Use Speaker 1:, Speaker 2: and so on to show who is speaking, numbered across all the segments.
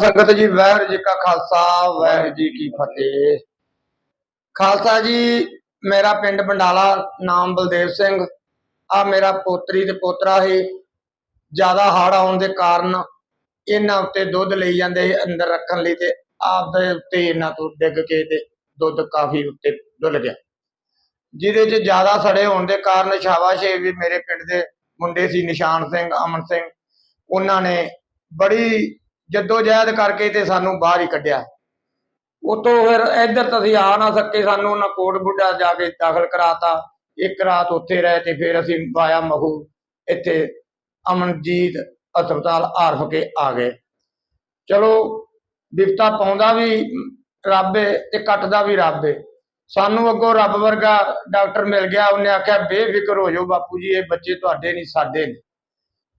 Speaker 1: ਸੰਗਤ ਜੀ, ਵਾਹਿਗੁਰੂ ਜੀ ਕਾ ਖਾਲਸਾ, ਵਾਹਿਗੁਰੂ ਜੀ ਕੀ ਫਤਿਹ। ਖਾਲਸਾ ਜੀ, ਮੇਰਾ ਪਿੰਡ ਬੰਡਾਲਾ, ਨਾਮ ਬਲਦੇਵ ਸਿੰਘ। ਆ ਮੇਰਾ ਪੋਤਰੀ ਤੇ ਪੋਤਰਾ ਹੈ ਜ਼ਿਆਦਾ ਹੜ ਆਉਣ ਦੇ ਕਾਰਨ ਇਹਨਾਂ ਉੱਤੇ ਦੁੱਧ ਲਈ ਜਾਂਦੇ ਅੰਦਰ ਰੱਖਣ ਲਈ ਤੇ ਆਪਦੇ ਉੱਤੇ ਇਹਨਾਂ ਤੋਂ ਡਿੱਗ ਕੇ ਤੇ ਦੁੱਧ ਕਾਫੀ ਉੱਤੇ ਡੁੱਲ ਗਿਆ। ਜਿਹਦੇ 'ਚ ਜ਼ਿਆਦਾ ਸੜੇ ਹੋਣ ਦੇ ਕਾਰਨ ਸ਼ਾਬਾਸ਼ ਹੈ ਵੀ ਮੇਰੇ ਪਿੰਡ ਦੇ ਮੁੰਡੇ ਸੀ ਨਿਸ਼ਾਨ ਸਿੰਘ, ਅਮਨ ਸਿੰਘ। ਉਹਨਾਂ ਨੇ ਬੜੀ ਜੱਦੋ ਜਹਿਦ ਕਰਕੇ ਤੇ ਸਾਨੂੰ ਬਾਹਰ ਹੀ ਕੱਢਿਆ। ਉਤੋਂ ਫਿਰ ਇੱਧਰ ਤਾਂ ਅਸੀਂ ਆ ਨਾ ਸਕੇ, ਸਾਨੂੰ ਉਹਨਾਂ ਕੋਟ ਬੁੱਢਾ ਜਾ ਕੇ ਦਾਖਲ ਕਰਾਤਾ। ਇੱਕ ਰਾਤ ਉੱਥੇ ਰਹੇ ਤੇ ਫਿਰ ਅਸੀਂ ਵਾਇਆ ਮਹੂ ਇੱਥੇ ਅਮਨਜੀਤ ਹਸਪਤਾਲ ਆਰਫ ਕੇ ਆ ਗਏ। ਚਲੋ, ਵਿਪਤਾ ਪਾਉਂਦਾ ਵੀ ਰੱਬ ਏ ਤੇ ਕੱਟਦਾ ਵੀ ਰੱਬ ਏ ਸਾਨੂੰ ਅੱਗੋਂ ਰੱਬ ਵਰਗਾ ਡਾਕਟਰ ਮਿਲ ਗਿਆ, ਉਹਨੇ ਆਖਿਆ, ਬੇਫਿਕਰ ਹੋ ਜਾਓ ਬਾਪੂ ਜੀ, ਇਹ ਬੱਚੇ ਤੁਹਾਡੇ ਨਹੀਂ, ਸਾਡੇ ਨੇ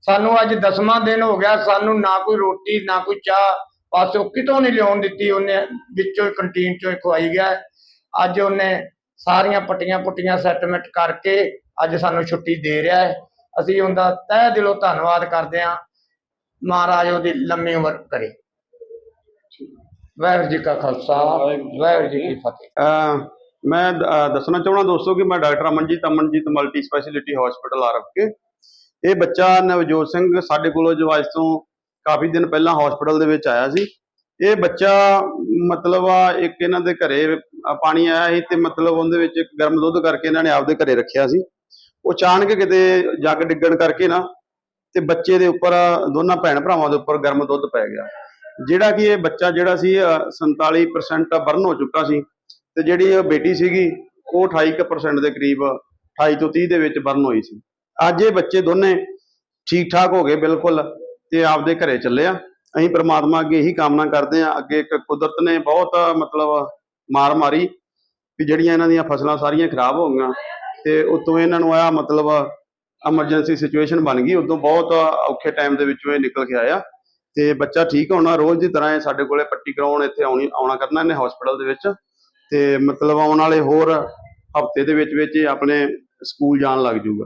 Speaker 1: ਸਾਨੂੰ ਅੱਜ ਦਸਵਾਂ ਦਿਨ ਹੋ ਗਿਆ, ਸਾਨੂੰ ਨਾ ਕੋਈ ਰੋਟੀ, ਨਾ ਕੋਈ ਚਾਹ ਪਾਸੋਂ ਕਿਤੋਂ ਨਹੀਂ ਲਿਆਉਣ ਦਿੱਤੀ, ਉਹਨੇ ਵਿੱਚੋਂ ਕੰਟੀਨ ਚੋਂ ਖਵਾਈ ਗਿਆ। ਅੱਜ ਉਹਨੇ ਸਾਰੀਆਂ ਪੱਟੀਆਂ ਪੁੱਟੀਆਂ ਸੈਟਲਮੈਂਟ ਕਰਕੇ ਅੱਜ ਸਾਨੂੰ ਛੁੱਟੀ ਦੇ ਰਿਹਾ ਹੈ। ਅਸੀਂ ਉਹਦਾ ਤਹਿ ਦਿਲੋਂ ਧੰਨਵਾਦ ਕਰਦੇ ਹਾਂ। ਮਹਾਰਾਜ ਉਹਦੀ ਲੰਮੀ ਉਮਰ ਕਰੇ। ਵਾਹਿਗੁਰੂ ਜੀ ਕਾ ਖਾਲਸਾ, ਵਾਹਿਗੁਰੂ ਜੀ ਕੀ ਫਤਿਹ।
Speaker 2: ਮੈਂ ਦੱਸਣਾ ਚਾਹਣਾ ਦੋਸਤੋ ਕਿ ਮੈਂ doctor Amanjit Amanjit multi speciality hospital ਆ ਕੇ ਇਹ ਬੱਚਾ ਨਵਜੋਤ ਸਿੰਘ ਸਾਡੇ ਕੋਲੋਂ ਜੋ ਅੱਜ ਤੋਂ ਕਾਫੀ ਦਿਨ ਪਹਿਲਾਂ ਹਸਪੀਟਲ ਦੇ ਵਿੱਚ ਆਇਆ ਸੀ। ਇਹ ਬੱਚਾ ਮਤਲਬ ਆ ਇੱਕ ਇਹਨਾਂ ਦੇ ਘਰੇ ਪਾਣੀ ਆਇਆ ਸੀ ਤੇ ਮਤਲਬ ਉਹਦੇ ਵਿੱਚ ਇੱਕ ਗਰਮ ਦੁੱਧ ਕਰਕੇ ਇਹਨਾਂ ਨੇ ਆਪਦੇ ਘਰੇ ਰੱਖਿਆ ਸੀ। ਉਹ ਅਚਾਨਕ ਕਿਤੇ ਜੱਗ ਡਿੱਗਣ ਕਰਕੇ ਨਾ ਤੇ ਬੱਚੇ ਦੇ ਉੱਪਰ ਦੋਨਾਂ ਭੈਣ ਭਰਾਵਾਂ ਦੇ ਉੱਪਰ ਗਰਮ ਦੁੱਧ ਪੈ ਗਿਆ। ਜਿਹੜਾ ਕਿ ਇਹ ਬੱਚਾ ਜਿਹੜਾ ਸੀ, ਅਹ 47% ਬਰਨ ਹੋ ਚੁੱਕਾ ਸੀ ਤੇ ਜਿਹੜੀ ਬੇਟੀ ਸੀਗੀ, ਉਹ 28% ਦੇ ਕਰੀਬ 28 ਤੋਂ 30 ਦੇ ਵਿੱਚ ਬਰਨ ਹੋਈ ਸੀ। ਅੱਜ ਇਹ ਬੱਚੇ ਦੋਨੇ ਠੀਕ ਠਾਕ ਹੋ ਗਏ ਬਿਲਕੁਲ ਤੇ ਆਪਦੇ ਘਰੇ ਚੱਲੇ ਆ। ਅਸੀਂ ਪ੍ਰਮਾਤਮਾ ਅੱਗੇ ਇਹੀ ਕਾਮਨਾ ਕਰਦੇ ਆ। ਅੱਗੇ ਇੱਕ ਕੁਦਰਤ ਨੇ ਬਹੁਤ ਮਤਲਬ ਮਾਰ ਮਾਰੀ ਕਿ ਜਿਹੜੀਆਂ ਇਹਨਾਂ ਦੀਆਂ ਫਸਲਾਂ ਸਾਰੀਆਂ ਖਰਾਬ ਹੋ ਗਈਆਂ ਤੇ ਉਤੋਂ ਇਹਨਾਂ ਨੂੰ ਆ ਮਤਲਬ ਐਮਰਜੈਂਸੀ ਸਿਚੁਏਸ਼ਨ ਬਣ ਗਈ। ਉਦੋਂ ਬਹੁਤ ਔਖੇ ਟਾਈਮ ਦੇ ਵਿੱਚੋਂ ਇਹ ਨਿਕਲ ਕੇ ਆਇਆ। ਤੇ ਬੱਚਾ ਠੀਕ ਹੋਣਾ, ਰੋਜ਼ ਦੀ ਤਰ੍ਹਾਂ ਇਹ ਸਾਡੇ ਕੋਲੇ ਪੱਟੀ ਕਰਾਉਣ ਇੱਥੇ ਆਉਣੀ, ਆਉਣਾ ਕਰਨਾ ਇਹਨੇ ਹਸਪੀਟਲ ਦੇ ਵਿੱਚ। ਤੇ ਮਤਲਬ ਆਉਣ ਵਾਲੇ ਹੋਰ ਹਫ਼ਤੇ ਦੇ ਵਿੱਚ ਵਿੱਚ ਇਹ ਆਪਣੇ ਸਕੂਲ ਜਾਣ ਲੱਗ ਜਾਊਗਾ